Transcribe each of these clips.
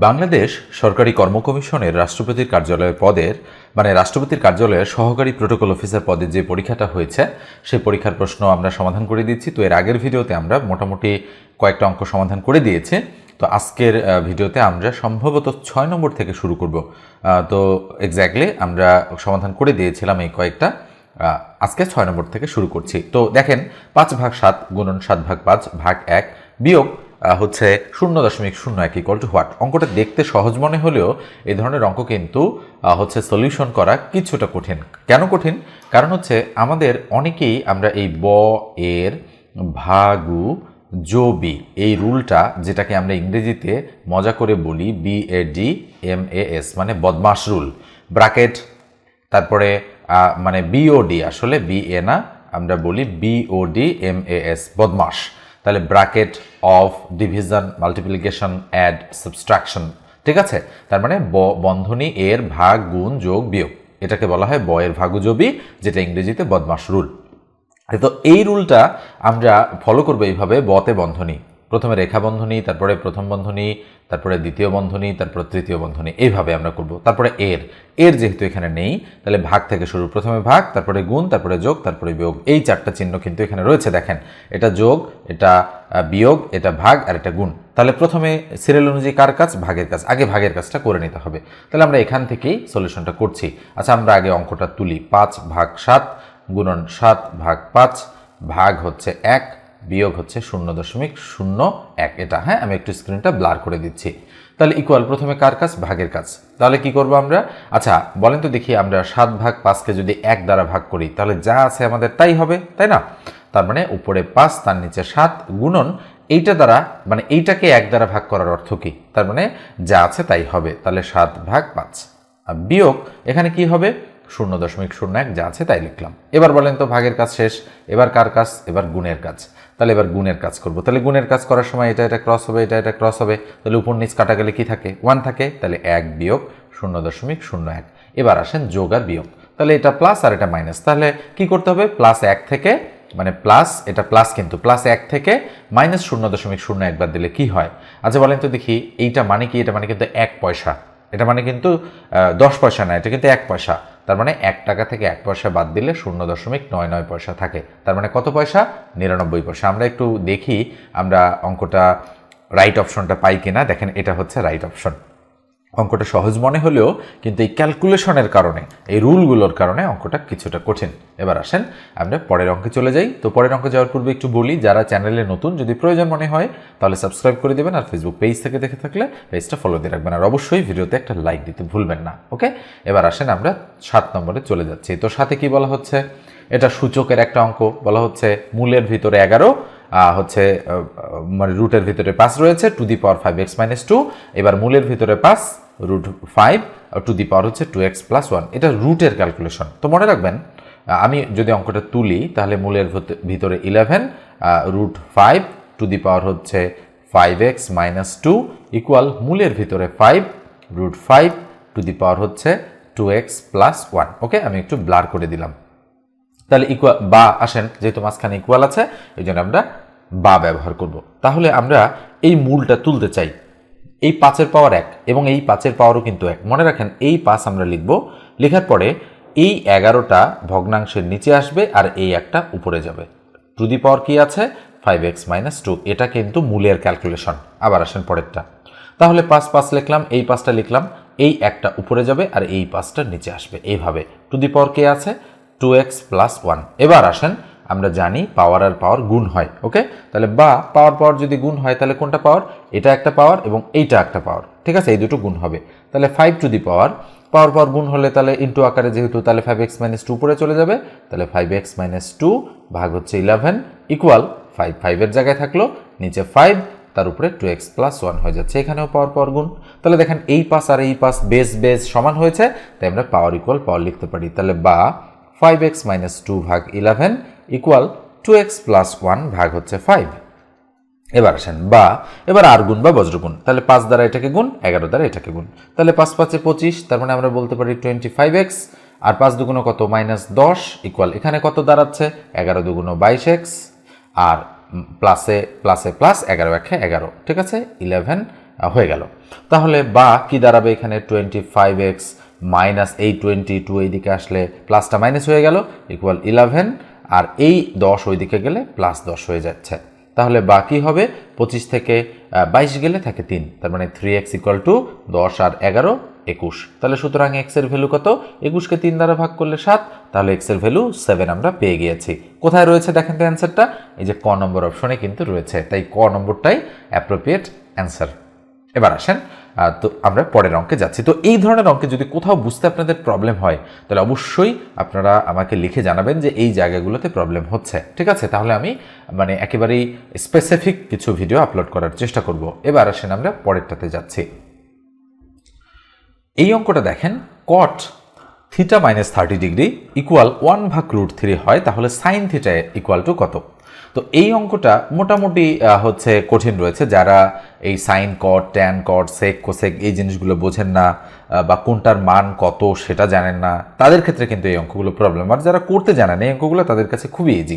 বাংলাদেশ সরকারি কর্ম কমিশনের রাষ্ট্রপতির কার্যালয়ের পদের মানে রাষ্ট্রপতির কার্যালয়ের সহকারী প্রোটোকল অফিসার পদে যে পরীক্ষাটা হয়েছে, সেই পরীক্ষার প্রশ্ন আমরা সমাধান করে দিচ্ছি। তো এর আগের ভিডিওতে আমরা মোটামুটি কয়েকটা অঙ্ক সমাধান করে দিয়েছি। তো আজকের ভিডিওতে আমরা সম্ভবত ছয় নম্বর থেকে শুরু করব। তো এক্স্যাক্টলি আমরা সমাধান করে দিয়েছিলাম এই কয়েকটা। আজকে ছয় নম্বর থেকে শুরু করছি। তো দেখেন, পাঁচ ভাগ সাত গুণন সাত ভাগ পাঁচ ভাগ এক বিয়োগ হচ্ছে শূন্য দশমিক শূন্য এক ইকল টু হোয়াট অঙ্কটা দেখতে সহজ মনে হলেও এই ধরনের অঙ্ক কিন্তু হচ্ছে সলিউশন করা কিছুটা কঠিন। কেন কঠিন? কারণ হচ্ছে আমাদের অনেকেই আমরা এই ব, এর ভাগু জবি এই রুলটা যেটাকে আমরা ইংরেজিতে মজা করে বলি B A D M A S মানে বদমাস রুল। ব্রাকেট তারপরে মানে বিওডি আসলে বি এ না, আমরা বলি বিওডি এম এ এস বদমাস। তাহলে bracket of division, multiplication, add, subtraction, ঠিক আছে? তার মানে বন্ধনী এর ভাগ, গুণ, যোগ, বিয়োগ। এটাকে বলা হয় বয়ের ভাগুজবি, যেটা ইংরেজিতে বদমাস রুল। তো এই রুলটা আমরা ফলো করব এইভাবে, বতে বন্ধনী। প্রথমে রেখা বন্ধনী, তারপরে প্রথম বন্ধনী, তারপরে দ্বিতীয় বন্ধনী, তারপর তৃতীয় বন্ধনী এইভাবে আমরা করব। তারপরে এর এর যেহেতু এখানে নেই, তাহলে ভাগ থেকে শুরু, প্রথমে ভাগ, তারপরে গুণ, তারপরে যোগ, তারপরে বিয়োগ, এই চারটা চিহ্ন কিন্তু এখানে রয়েছে, দেখেন। এটা যোগ, এটা বিয়োগ, এটা ভাগ, আর এটা গুণ। তাহলে প্রথমে সিরিয়াল অনুযায়ী কার কাজ? ভাগের কাজ। আগে ভাগের কাজটা করে নিতে হবে। তাহলে আমরা এখান থেকেই সলিউশনটা করছি। আচ্ছা আমরা আগে অঙ্কটা তুলি। পাঁচ ভাগ সাত, গুণন সাত ভাগ পাঁচ, ভাগ হচ্ছে এক বিয়োগ হচ্ছে শূন্য দশমিক শূন্য এক। এটা হ্যাঁ আমি একটু স্ক্রিনটা ব্লার করে দিচ্ছি। তাহলে ইকুয়াল প্রথমে কার কাজ? ভাগের কাজ। তাহলে কি করব আমরা? আচ্ছা বলেন তো দেখি আমরা সাত ভাগ পাঁচকে যদি এক দ্বারা ভাগ করি, তাহলে যা আছে আমাদের তাই হবে, তাই না? তার মানে উপরে পাঁচ, তার নিচে সাত গুণন এইটা দ্বারা মানে এইটাকে এক দ্বারা ভাগ করার অর্থ কি? তার মানে যা আছে তাই হবে। তাহলে সাত ভাগ পাঁচ। আর বিয়োগ এখানে কি হবে? শূন্য দশমিক শূন্য এক যা আছে তাই লিখলাম। এবার বলেন তো ভাগের কাজ শেষ, এবার কার কাজ? এবার গুণের কাজ। তাহলে এবার গুণের কাজ করব। তাহলে গুণের কাজ করার সময় এটা এটা ক্রস হবে, এটা এটা ক্রস হবে। তাহলে উপর নিচ কাটা গেলে কী থাকে? ওয়ান থাকে। তাহলে এক বিয়োগ শূন্য দশমিক শূন্য এক। এবার আসেন যোগ আর বিয়োগ। তাহলে এটা প্লাস আর এটা মাইনাস তাহলে কি করতে হবে? প্লাস এক থেকে মানে প্লাস এটা প্লাস কিন্তু প্লাস এক থেকে মাইনাস শূন্য দশমিক শূন্য একবার দিলে কি হয়? আচ্ছা বলেন তো দেখি, এইটা মানে কি? এটা মানে কিন্তু এক পয়সা। এটা মানে কিন্তু দশ পয়সা না, এটা কিন্তু এক পয়সা। তার মানে এক টাকা থেকে এক পয়সা বাদ দিলে শূন্য দশমিক নয় নয় পয়সা থাকে। তার মানে কত পয়সা? নিরানব্বই পয়সা। আমরা একটু দেখি আমরা অঙ্কটা রাইট অপশনটা পাই কিনা। দেখেন এটা হচ্ছে রাইট অপশন অঙ্কটা সহজ মনে হলেও কিন্তু এই ক্যালকুলেশনের কারণে, এই রুলগুলোর কারণে অঙ্কটা কিছুটা কঠিন। এবার আসেন, আমরা পরের অঙ্কে চলে যাই। তো পরের অঙ্কে যাওয়ার পূর্বে একটু বলি, যারা চ্যানেলে নতুন, যদি প্রয়োজন মনে হয়, তাহলে সাবস্ক্রাইব করে দেবেন আর ফেসবুক পেজ থেকে দেখে থাকলে পেজটা ফলো দিয়ে রাখবেন। আর অবশ্যই ভিডিওতে একটা লাইক দিতে ভুলবেন না ওকে এবার আসেন আমরা সাত নম্বরে চলে যাচ্ছি। তো সাথে কি বলা হচ্ছে? এটা সূচকের একটা অঙ্ক। বলা হচ্ছে মূলের ভিতরে এগারো হচ্ছে মানে রুটের ভিতরে পাঁচ রয়েছে to the power five x minus two এবার মূলের ভিতরে পাঁচ root five to the power হচ্ছে টু এক্স প্লাস ওয়ান এটা রুটের ক্যালকুলেশন তো মনে রাখবেন আমি যদি অঙ্কটা তুলি, তাহলে মূলের ভিত- ভিতরে eleven root five to the power হচ্ছে five x minus two equal মূলের ভিতরে five root five to the power হচ্ছে two x plus one okay আমি একটু ব্লার করে দিলাম। তাহলে ইকুয়াল বা আসেন, যেহেতু মাঝখানে ইকুয়াল আছে, এই জন্য আমরা বা ব্যবহার করব। তাহলে আমরা এই মূলটা তুলতে চাই। এই পাঁচের পাওয়ার এক এবং এই পাঁচের পাওয়ারও কিন্তু এক। মনে রাখেন, এই পাঁচ আমরা লিখব। লেখার পরে এই এগারোটা ভগ্নাংশের নিচে আসবে আর এই একটা উপরে যাবে। টু দি পাওয়ার কি আছে? ফাইভ এক্স মাইনাস টু এটা কিন্তু মূলের ক্যালকুলেশন আবার আসেন পরেরটা। তাহলে পাঁচ পাঁচ লিখলাম, এই পাঁচটা লিখলাম, এই একটা উপরে যাবে আর এই পাঁচটা নিচে আসবে। এইভাবে। টু দি পাওয়ার কে আছে? টু এক্স প্লাস ওয়ান এবার আসেন, আমরা জানি পাওয়ার আর পাওয়ার গুণ হয় ওকে তাহলে বা পাওয়ার পাওয়ার যদি গুণ হয়, তাহলে কোনটা পাওয়ার এটা একটা পাওয়ার এবং এইটা একটা পাওয়ার ঠিক আছে? এই দুটো গুণ হবে। তাহলে ফাইভ টু দি পাওয়ার পাওয়ার পাওয়ার গুণ হলে তাহলে ইন্টু আকারে যেহেতু, তাহলে ফাইভ এক্স মাইনাস টু উপরে চলে যাবে, তাহলে ফাইভ এক্স মাইনাস টু ভাগ হচ্ছে ইলেভেন ইকুয়াল ফাইভ ফাইভের জায়গায় থাকল, নিচে ফাইভ তার উপরে টু এক্স প্লাস ওয়ান হয়ে যাচ্ছে। এখানেও পাওয়ার পাওয়ার গুণ। তাহলে দেখেন এই পাস আর এই পাস বেস বেস সমান হয়েছে, তাই আমরা পাওয়ার ইকুয়াল পাওয়ার লিখতে পারি। তাহলে বা ফাইভ এক্স মাইনাস টু ভাগ eleven equal two x plus one ভাগ হচ্ছে ফাইভ এবার আসেন, বা, এবার আর গুণ বা বজ্রগুণ তাহলে পাঁচ দ্বারা এটাকে গুণ, এগারো দ্বারা এটাকে গুণ। তাহলে পাঁচ পাঁচে পঁচিশ, তার মানে আমরা বলতে পারি টোয়েন্টি ফাইভ এক্স আর পাঁচ দুগুণ কত? মাইনাস দশ ইকুয়াল এখানে কত দাঁড়াচ্ছে? এগারো দুগুণ বাইশ এক্স আর প্লাসে প্লাসে প্লাস এগারো একে এগারো। ঠিক আছে? ইলেভেন হয়ে গেল। তাহলে বা কি দাঁড়াবে এখানে? টোয়েন্টি ফাইভ এক্স মাইনাস এই টোয়েন্টি টু এই দিকে আসলে প্লাসটা মাইনাস হয়ে গেল ইকুয়াল ইলেভেন আর এই দশ ওই দিকে গেলে প্লাস দশ হয়ে যাচ্ছে। তাহলে বাকি হবে পঁচিশ থেকে বাইশ গেলে থাকে তিন, তার মানে থ্রি এক্স ইকুয়াল টু দশ আর এগারো একুশ। তাহলে সুতরাং এক্সের ভ্যালু কত? একুশকে তিন দ্বারা ভাগ করলে সাত, তাহলে এক্সের ভ্যালু সেভেন আমরা পেয়ে গিয়েছি। কোথায় রয়েছে দেখেন তো অ্যান্সারটা এই যে ক নম্বর অপশনে কিন্তু রয়েছে, তাই ক নম্বরটাই অ্যাপ্রোপ্রিয়েট অ্যান্সার এবার আসেন তো আমরা পরের অঙ্কে যাচ্ছি। তো এই ধরনের অঙ্কে যদি কোথাও বুঝতে আপনাদের প্রবলেম হয়, তাহলে অবশ্যই আপনারা আমাকে লিখে জানাবেন যে এই জায়গাগুলোতে প্রবলেম হচ্ছে। ঠিক আছে? তাহলে আমি মানে একেবারেই স্পেসিফিক কিছু ভিডিও আপলোড করার চেষ্টা করব। এবার আসেন আমরা পরেরটাতে যাচ্ছি। এই অঙ্কটা দেখেন cot theta minus thirty degree equal one ভাগ রুট থ্রি হয়, তাহলে সাইন থিটা ইকুয়াল টু কত? তো এই অঙ্কটা মোটামুটি হচ্ছে কঠিন রয়েছে। যারা এই sine cot tan cot sec cosec এই জিনিসগুলো বোঝেন না বা কোনটার মান কত সেটা জানেন না, তাদের ক্ষেত্রে কিন্তু এই অঙ্কগুলো প্রবলেম আর যারা করতে জানেন এই অঙ্কগুলো, তাদের কাছে খুবই ইজি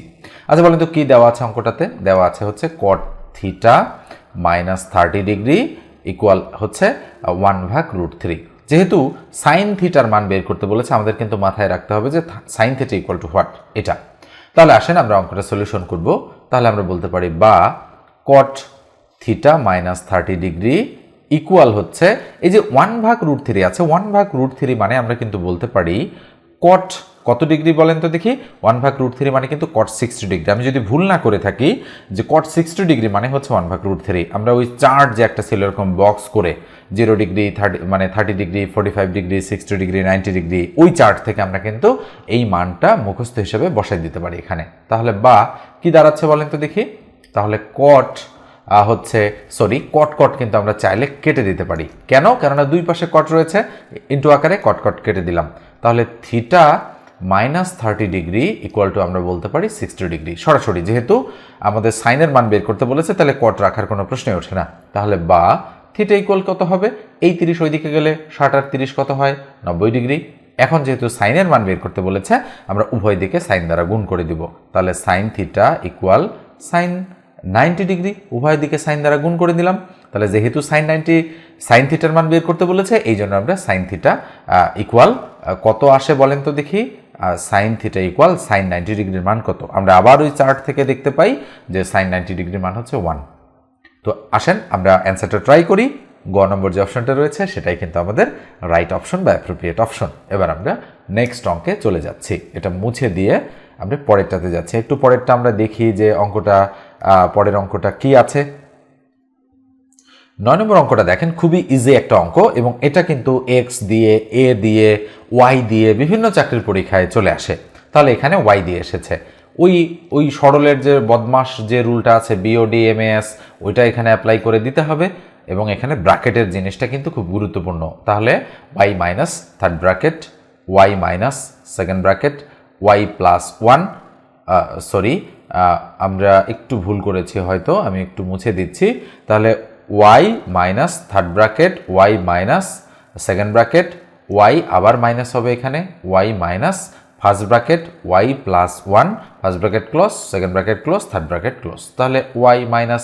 আচ্ছা বলেন তো কী দেওয়া আছে অঙ্কটাতে? দেওয়া আছে হচ্ছে cot theta minus thirty degree equal হচ্ছে ওয়ান ভাগ রুট থ্রি যেহেতু সাইন থিটার মান বের করতে বলেছে, আমাদের কিন্তু মাথায় রাখতে হবে যে sine theta equal to what এটা। তাহলে আসেন, আমরা অঙ্কটা সলিউশন করব। তাহলে আমরা বলতে পারি বা cot theta minus thirty degree equal হচ্ছে, এই যে ওয়ান ভাগ রুট থ্রি আছে ওয়ান ভাগ রুট থ্রি মানে আমরা কিন্তু বলতে পারি কট কত ডিগ্রি বলেন তো দেখি? ওয়ান ভাগ রুট থ্রি মানে কিন্তু কট সিক্সটি ডিগ্রি। আমি যদি ভুল না করে থাকি, যে কট সিক্সটি ডিগ্রি মানে হচ্ছে ওয়ান ভাগ রুট থ্রি আমরা ওই চার্ট যে একটা ছিল এরকম বক্স করে জিরো ডিগ্রি থার্টি মানে thirty degree forty five degree sixty degree ninety degree, ওই চার্ট থেকে আমরা কিন্তু এই মানটা মুখস্থ হিসেবে বসাই দিতে পারি এখানে। তাহলে বা কি দাঁড়াচ্ছে বলেন তো দেখি? তাহলে কট হচ্ছে সরি কট কট কিন্তু আমরা চাইলে কেটে দিতে পারি। কেন? কেননা দুই পাশে কট রয়েছে ইন্টু আকারে কট কট কেটে দিলাম। তাহলে theta minus thirty degree equal to আমরা বলতে পারি সিক্সটি ডিগ্রি। সরাসরি, যেহেতু আমাদের সাইনের মান বের করতে বলেছে, তাহলে কট রাখার কোনো প্রশ্নই ওঠে না। তাহলে বা থিটা ইকুয়াল কত হবে? এই তিরিশ ওইদিকে গেলে ষাট আর তিরিশ কত হয়? নব্বই ডিগ্রি। এখন যেহেতু সাইনের মান বের করতে বলেছে, আমরা উভয় দিকে সাইন দ্বারা গুণ করে দিব। তাহলে sine theta equal sine ninety degree, উভয় দিকে সাইন দ্বারা গুণ করে দিলাম। তাহলে যেহেতু সাইন নাইনটি, সাইন থিটার মান বের করতে বলেছে, এই জন্য আমরা সাইন থিটা ইকুয়াল কত আসে বলেন তো দেখি? Sine theta equal sine ninety ডিগ্রির মান কত? আমরা আবার ওই চার্ট থেকে দেখতে পাই যে সাইন নাইনটি ডিগ্রির মান হচ্ছে ওয়ান তো আসেন, আমরা অ্যান্সারটা ট্রাই করি। গ নম্বর যে অপশনটা রয়েছে, সেটাই কিন্তু আমাদের রাইট অপশন বা অ্যাপ্রোপ্রিয়েট অপশন এবার আমরা নেক্সট অঙ্কে চলে যাচ্ছি। এটা মুছে দিয়ে আমরা পরেরটাতে যাচ্ছি। একটু পরেরটা আমরা দেখি যে অঙ্কটা পরের অঙ্কটা কি আছে। নয় নম্বর অঙ্কটা দেখেন, খুবই ইজি একটা অঙ্ক এবং এটা কিন্তু এক্স দিয়ে এ দিয়ে ওয়াই দিয়ে বিভিন্ন চাকরির পরীক্ষায় চলে আসে। তাহলে এখানে ওয়াই দিয়ে এসেছে। ওই ওই সরলের যে বদমাস যে রুলটা আছে বিওডি এমএস ওইটা এখানে অ্যাপ্লাই করে দিতে হবে এবং এখানে ব্র্যাকেটের জিনিসটা কিন্তু খুব গুরুত্বপূর্ণ। তাহলে y minus third bracket y minus second bracket y plus one sorry আমরা একটু ভুল করেছি হয়তো, আমি একটু মুছে দিচ্ছি। তাহলে y minus third bracket y minus second bracket y আবার মাইনাস হবে এখানে y minus first bracket y plus one first bracket close second bracket close third bracket close তাহলে ওয়াই মাইনাস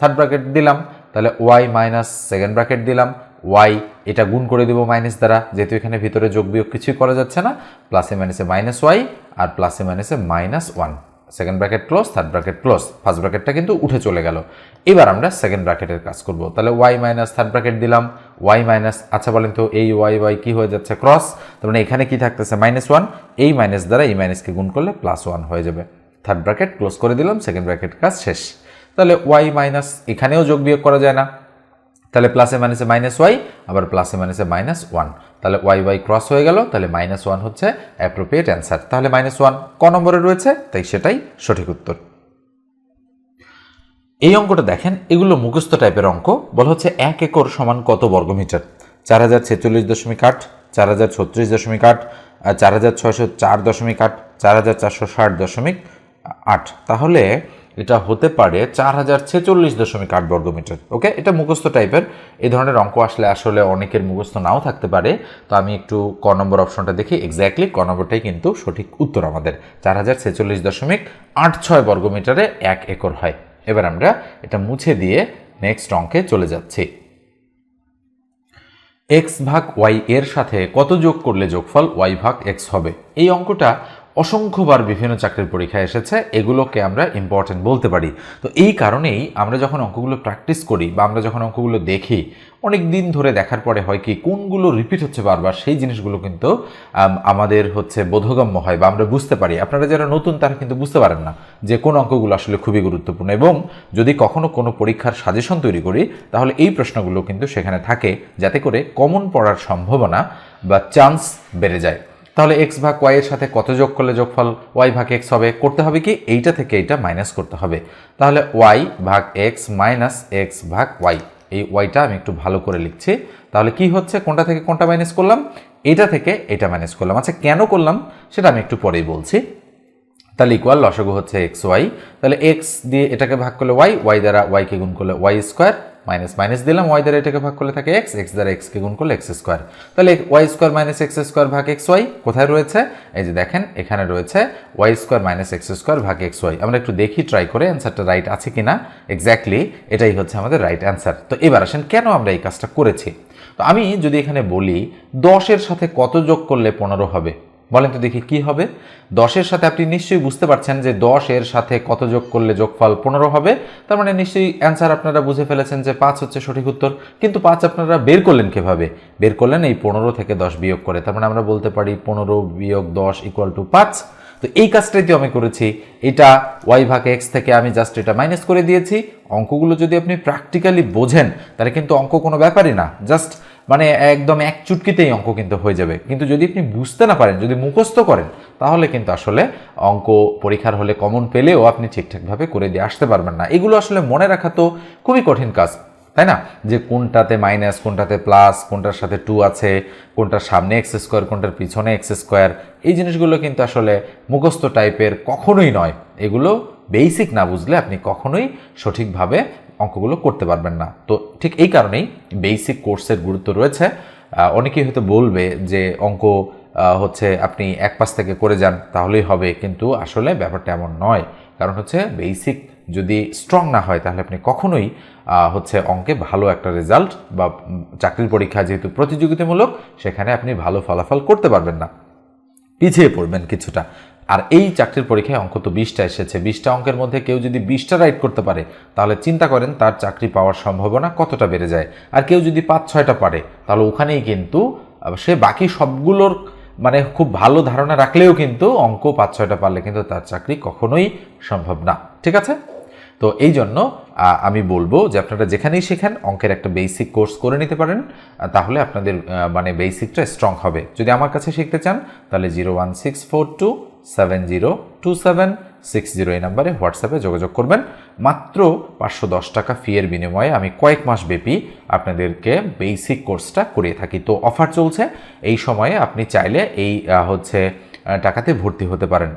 থার্ড ব্র্যাকেট দিলাম, তাহলে ওয়াই মাইনাস সেকেন্ড ব্র্যাকেট দিলাম Y এটা গুণ করে দেবো মাইনাস দ্বারা, যেহেতু এখানে ভিতরে যোগ বিয়োগ কিছুই করা যাচ্ছে না প্লাসে মাইনাসে মাইনাস ওয়াই আর প্লাসে মাইনাসে minus one second bracket close third bracket close first ব্র্যাকেটটা কিন্তু উঠে চলে গেল। এবার আমরা সেকেন্ড ব্র্যাকেটের কাজ করব। তাহলে ওয়াই মাইনাস থার্ড ব্র্যাকেট দিলাম। ওয়াই মাইনাস আচ্ছা বলেন তো, এই ওয়াই ওয়াই কি হয়ে যাচ্ছে? ক্রস তার মানে এখানে কি থাকতেছে? মাইনাস ওয়ান এই মাইনাস দ্বারা এই মাইনাসকে গুণ করলে প্লাস ওয়ান হয়ে যাবে। থার্ড ব্র্যাকেট ক্লোজ করে দিলাম সেকেন্ড ব্র্যাকেট কাজ শেষ। তাহলে ওয়াই মাইনাস এখানেও যোগ বিয়োগ করা যায় না। তাহলে প্লাসে মাইনাসে মাইনাস ওয়াই আবার প্লাসে মাইনাসে মাইনাস ওয়ান তাহলে ওয়াই ওয়াই ক্রস হয়ে গেল, তাহলে মাইনাস ওয়ান হচ্ছে অ্যাপ্রোপ্রিয়েট অ্যান্সার তাহলে মাইনাস ওয়ান ক নম্বরে রয়েছে, তাই সেটাই সঠিক উত্তর। এই অঙ্কটা দেখেন, এগুলো মুখস্থ টাইপের অঙ্ক। বলা হচ্ছে এক একর সমান কত বর্গমিটার? চার হাজার ছেচল্লিশ দশমিক আট, চার হাজার ছত্রিশ দশমিক আট, চার হাজার ছয়শো চার দশমিক আট, চার হাজার চারশো ষাট দশমিক আট। তাহলে এটা হতে পারে চার হাজার ছেচল্লিশ দশমিক আট বর্গমিটার, ওকে? এটা মুখস্থ টাইপের এই ধরনের অঙ্ক আসলে আসলে অনেকের মুখস্থ নাও থাকতে পারে। তো আমি একটু ক নম্বর অপশনটা দেখি। এক্স্যাক্টলি ক নম্বরটাই কিন্তু সঠিক উত্তর আমাদের। চার হাজার ছেচল্লিশ দশমিক আট ছয় বর্গমিটারে এক একর হয়। এবার আমরা এটা মুছে দিয়ে নেক্সট অঙ্কে চলে যাচ্ছি। এক্স ভাগ ওয়াই এর সাথে কত যোগ করলে যোগফল ওয়াই ভাগ এক্স হবে? এই অঙ্কটা অসংখ্যবার বিভিন্ন চাকরির পরীক্ষায় এসেছে, এগুলোকে আমরা ইম্পর্টেন্ট বলতে পারি। তো এই কারণেই আমরা যখন অঙ্কগুলো প্র্যাকটিস করি বা আমরা যখন অঙ্কগুলো দেখি অনেক দিন ধরে দেখার পরে হয় কি, কোনগুলো রিপিট হচ্ছে বারবার, সেই জিনিসগুলো কিন্তু আমাদের হচ্ছে বোধগম্য হয় বা আমরা বুঝতে পারি। আপনারা যারা নতুন, তারা কিন্তু বুঝতে পারেন না যে কোন অঙ্কগুলো আসলে খুবই গুরুত্বপূর্ণ এবং যদি কখনো কোনো পরীক্ষার সাজেশন তৈরি করি, তাহলে এই প্রশ্নগুলো কিন্তু সেখানে থাকে, যাতে করে কমন পড়ার সম্ভাবনা বা চান্স বেড়ে যায়। তাহলে এক্স ভাগ ওয়াই এর সাথে কত যোগ করলে যোগফল ওয়াই ভাগ এক্স হবে? করতে হবে কি? এইটা থেকে এইটা মাইনাস করতে হবে। তাহলে ওয়াই ভাগ এক্স মাইনাস এক্স ভাগ ওয়াই এই ওয়াইটা আমি একটু ভালো করে লিখছি। তাহলে কি হচ্ছে? কোনটা থেকে কোনটা মাইনাস করলাম? এটা থেকে এটা মাইনাস করলাম। আচ্ছা কেন করলাম? সেটা আমি একটু পরেই বলছি। তাহলে ইকুয়াল লসগু হচ্ছে এক্স ওয়াই তাহলে এক্স দিয়ে এটাকে ভাগ করলে ওয়াই ওয়াই দ্বারা ওয়াইকে গুণ করলে ওয়াই স্কোয়ার মাইনাস মাইনাস দিলাম ওয়াই দ্বারা এটাকে ভাগ করলে থাকে এক্স এক্স দ্বারা এক্সকে গুণ করলে এক্স স্কোয়ার তাহলে y square minus x square ভাগ এক্স ওয়াই কোথায় রয়েছে? এই যে দেখেন, এখানে রয়েছে y square minus x square ভাগ এক্স ওয়াই আমরা একটু দেখি ট্রাই করে অ্যান্সারটা রাইট আছে কিনা। এক্স্যাক্টলি এটাই হচ্ছে আমাদের রাইট অ্যান্সার তো এবার আসেন, কেন আমরা এই কাজটা করেছি? তো আমি যদি এখানে বলি, দশের সাথে কত যোগ করলে পনেরো হবে? বলেন তো দেখি কি হবে। দশের সাথে আপনি নিশ্চয়ই বুঝতে পারছেন যে দশ এর সাথে কত যোগ করলে যোগফল পনেরো হবে। তার মানে নিশ্চয়ই অ্যান্সার আপনারা বুঝে ফেলেছেন যে পাঁচ হচ্ছে সঠিক উত্তর। কিন্তু পাঁচ আপনারা বের করলেন কীভাবে? বের করলেন এই পনেরো থেকে দশ বিয়োগ করে। তার মানে আমরা বলতে পারি পনেরো বিয়োগ দশ ইকুয়াল টু পাঁচ। তো এই কাজটাই তো আমি করেছি। এটা ওয়াই ভাগ এক্স থেকে আমি জাস্ট এটা মাইনাস করে দিয়েছি। অঙ্কগুলো যদি আপনি প্র্যাকটিক্যালি বোঝেন, তাহলে কিন্তু অঙ্ক কোনো ব্যাপারই না। জাস্ট মানে একদম এক চুটকিতেই অঙ্ক কিন্তু হয়ে যাবে। কিন্তু যদি আপনি বুঝতে না পারেন, যদি মুখস্থ করেন, তাহলে কিন্তু আসলে অঙ্ক পরীক্ষার হলে কমন পেলেও আপনি ঠিকঠাকভাবে করে দিয়ে আসতে পারবেন না। এগুলো আসলে মনে রাখা তো খুবই কঠিন কাজ, তাই না? যে কোনটাতে মাইনাস কোনটাতে প্লাস কোনটার সাথে টু আছে, কোনটার সামনে এক্স স্কোয়ার কোনটার পিছনে এক্স স্কোয়ার এই জিনিসগুলো কিন্তু আসলে মুখস্থ টাইপের কখনোই নয়। এগুলো বেসিক না বুঝলে আপনি কখনোই সঠিকভাবে অঙ্কগুলো করতে পারবেন না। তো ঠিক এই কারণেই বেসিক কোর্সের গুরুত্ব রয়েছে। অনেকেই হয়তো বলবে যে, অঙ্ক হচ্ছে আপনি এক পাশ থেকে করে যান, তাহলেই হবে। কিন্তু আসলে ব্যাপারটা এমন নয়। কারণ হচ্ছে বেসিক যদি স্ট্রং না হয়, তাহলে আপনি কখনোই হচ্ছে অঙ্কে ভালো একটা রেজাল্ট বা চাকরির পরীক্ষা যেহেতু প্রতিযোগিতামূলক, সেখানে আপনি ভালো ফলাফল করতে পারবেন না। পিছিয়ে পড়বেন কিছুটা। আর এই চাকরির পরীক্ষায় অঙ্ক তো বিশটা এসেছে। বিশটা অঙ্কের মধ্যে কেউ যদি বিশটা রাইট করতে পারে, তাহলে চিন্তা করেন তার চাকরি পাওয়ার সম্ভাবনা কতটা বেড়ে যায়। আর কেউ যদি পাঁচ, ছয়টা পারে, তাহলে ওখানেই কিন্তু সে বাকি সবগুলোর মানে খুব ভালো ধারণা রাখলেও কিন্তু অঙ্ক পাঁচ, ছয়টা পারলে কিন্তু তার চাকরি কখনোই সম্ভব না। ঠিক আছে? তো এই জন্য আমি বলব যে আপনারা যেখানেই শেখেন, অঙ্কের একটা বেসিক কোর্স করে নিতে পারেন তাহলে আপনাদের মানে বেসিকটা স্ট্রং হবে। যদি আমার কাছে শিখতে চান, তাহলে zero one six four two seven zero two seven six zero এই নাম্বারে হোয়াটসঅ্যাপে যোগাযোগ করবেন। মাত্র পাঁচশো দশ টাকা ফিয়ের বিনিময়ে আমি কয়েক মাস ব্যাপী আপনাদেরকে বেসিক কোর্সটা করিয়ে থাকি। তো অফার চলছে। এই সময়ে আপনি চাইলে এই হচ্ছে টাকাতে ভর্তি হতে পারেন।